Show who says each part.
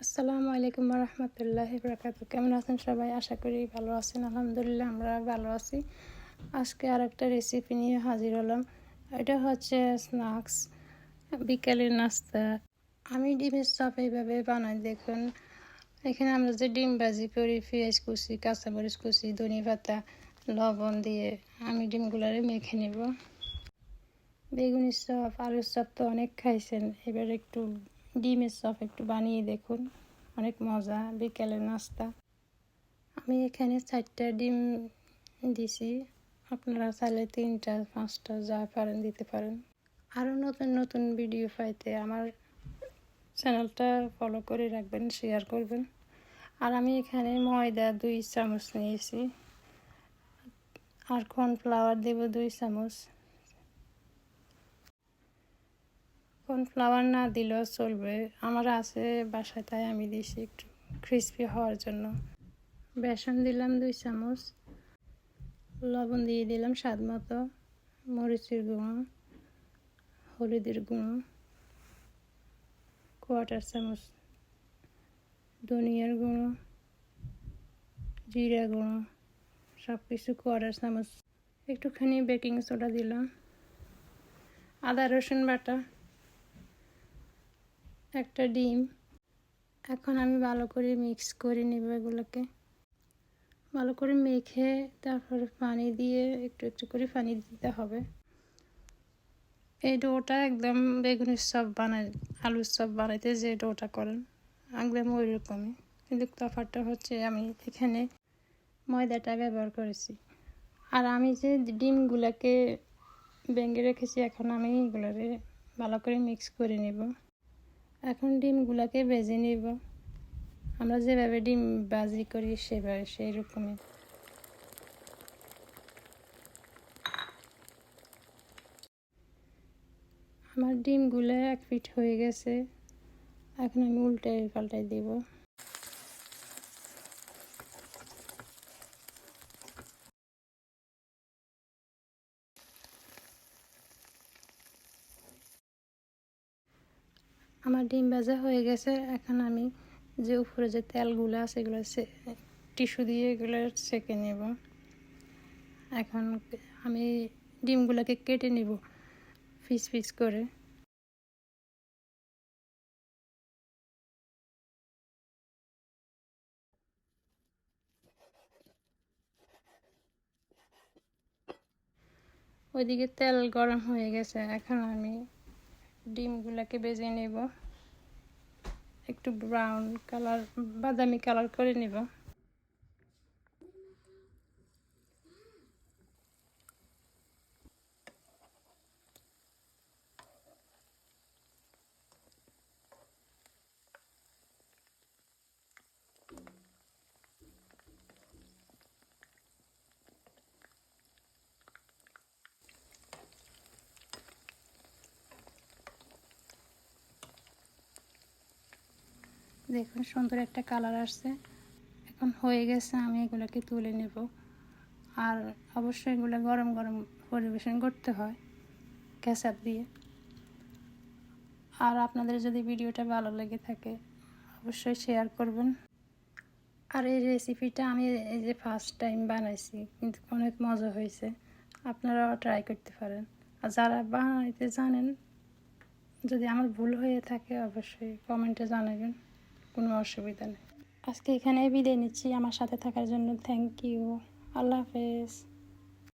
Speaker 1: আসসালামু আলাইকুম রহমতুল্লাহ বরকাত কেমন আছেন সবাই? আশা করি ভালো আছেন। আলহামদুলিল্লাহ আমরা ভালো আছি। আজকে আর একটা রেসিপি নিয়ে হাজির হলাম। এটা হচ্ছে স্ন্যাক্স বিকেলের নাস্তা। আমি ডিমের চপ এইভাবে বানাই, দেখুন। এখানে আমরা যে ডিম ভাজি করি, পেঁয়াজ কুচি, কাঁচামরিচ কুচি, ধনে পাতা, লবণ দিয়ে আমি ডিমগুলারে মেখে নেব। বেগুনের চপ, আলুর চপ তো অনেক খাইছেন, এবার একটু ডিমের চপ একটু বানিয়ে দেখুন। অনেক মজা বিকেলের নাস্তা। আমি এখানে চারটা ডিম দিছি। আপনারা চাইলে তিনটা, পাঁচটা, যা পারেন দিতে পারেন। আরও নতুন নতুন ভিডিও পাইতে আমার চ্যানেলটা ফলো করে রাখবেন শেয়ার করবেন। আর আমি এখানে ময়দা দুই চামচ নিয়েছি। আর কর্নফ্লাওয়ার দেব দুই চামচ। কর্নফ্লাওয়ার না দিলেও চলবে, আমার আছে বাসায়, তাই আমি দিছি একটু ক্রিস্পি হওয়ার জন্য। বেসন দিলাম দুই চামচ, লবণ দিয়ে দিলাম স্বাদ মতো, মরিচের গুঁড়ো, হলুদের গুঁড়ো কোয়াটার চামচ ধনিয়ার গুঁড়ো, জিরা গুঁড়ো সব কিছু কোয়াটার চামচ। একটুখানি বেকিং সোডা দিলাম। আদা রসুন বাটা। একটা ডিম। এখন আমি ভালো করে মিক্স করে নেব এগুলোকে। ভালো করে মেখে তারপরে পানি দিয়ে একটু একটু করে পানি দিতে হবে। এই ডোটা একদম বেগুনের চপ বানাই আলুর চপ বানাইতে যে ডোটা করেন, একদম ওই রকমই কিন্তু তফাতটা হচ্ছে আমি এখানে ময়দাটা ব্যবহার করেছি। আর আমি যে ডিমগুলোকে ভেঙে রেখেছি, এখন আমি এগুলোকে ভালো করে মিক্স করে নেব। এখন ডিমগুলোকে ভেজে নিব। আমরা যেভাবে ডিম বাজি করি সেভাবে সেই রকমই আমার ডিমগুলো এক ফিট হয়ে গেছে। এখন আমি উল্টে পাল্টাই দিব। আমার ডিম ভাজা হয়ে গেছে। এখন আমি যে উপরে যে তেলগুলো আছে, এগুলো টিস্যু দিয়ে এগুলো সেঁকে নেব। এখন আমি ডিমগুলোকে কেটে নেব ফিস ফিস করে। ওইদিকে তেল গরম হয়ে গেছে। এখন আমি ডিমগুলোকে বেজে নেব। একটু ব্রাউন কালার বাদামি কালার করে নেব। দেখুন, সুন্দর একটা কালার আসছে। এখন হয়ে গেছে, আমি এগুলোকে তুলে নেব। আর অবশ্যই এগুলো গরম গরম পরিবেশন করতে হয় ক্যাসাপ দিয়ে। আর আপনাদের যদি ভিডিওটা ভালো লেগে থাকে, অবশ্যই শেয়ার করবেন। আর এই রেসিপিটা আমি এই যে ফার্স্ট টাইম বানাইছি, কিন্তু অনেক মজা হয়েছে। আপনারাও ট্রাই করতে পারেন। আর যারা বানাইতে জানেন, যদি আমার ভুল হয়ে থাকে, অবশ্যই কমেন্টে জানাবেন। কোনো অসুবিধা নেই। আজকে এখানে বিদায় নিচ্ছি। আমার সাথে থাকার জন্য থ্যাংক ইউ আল্লাহ হাফেজ।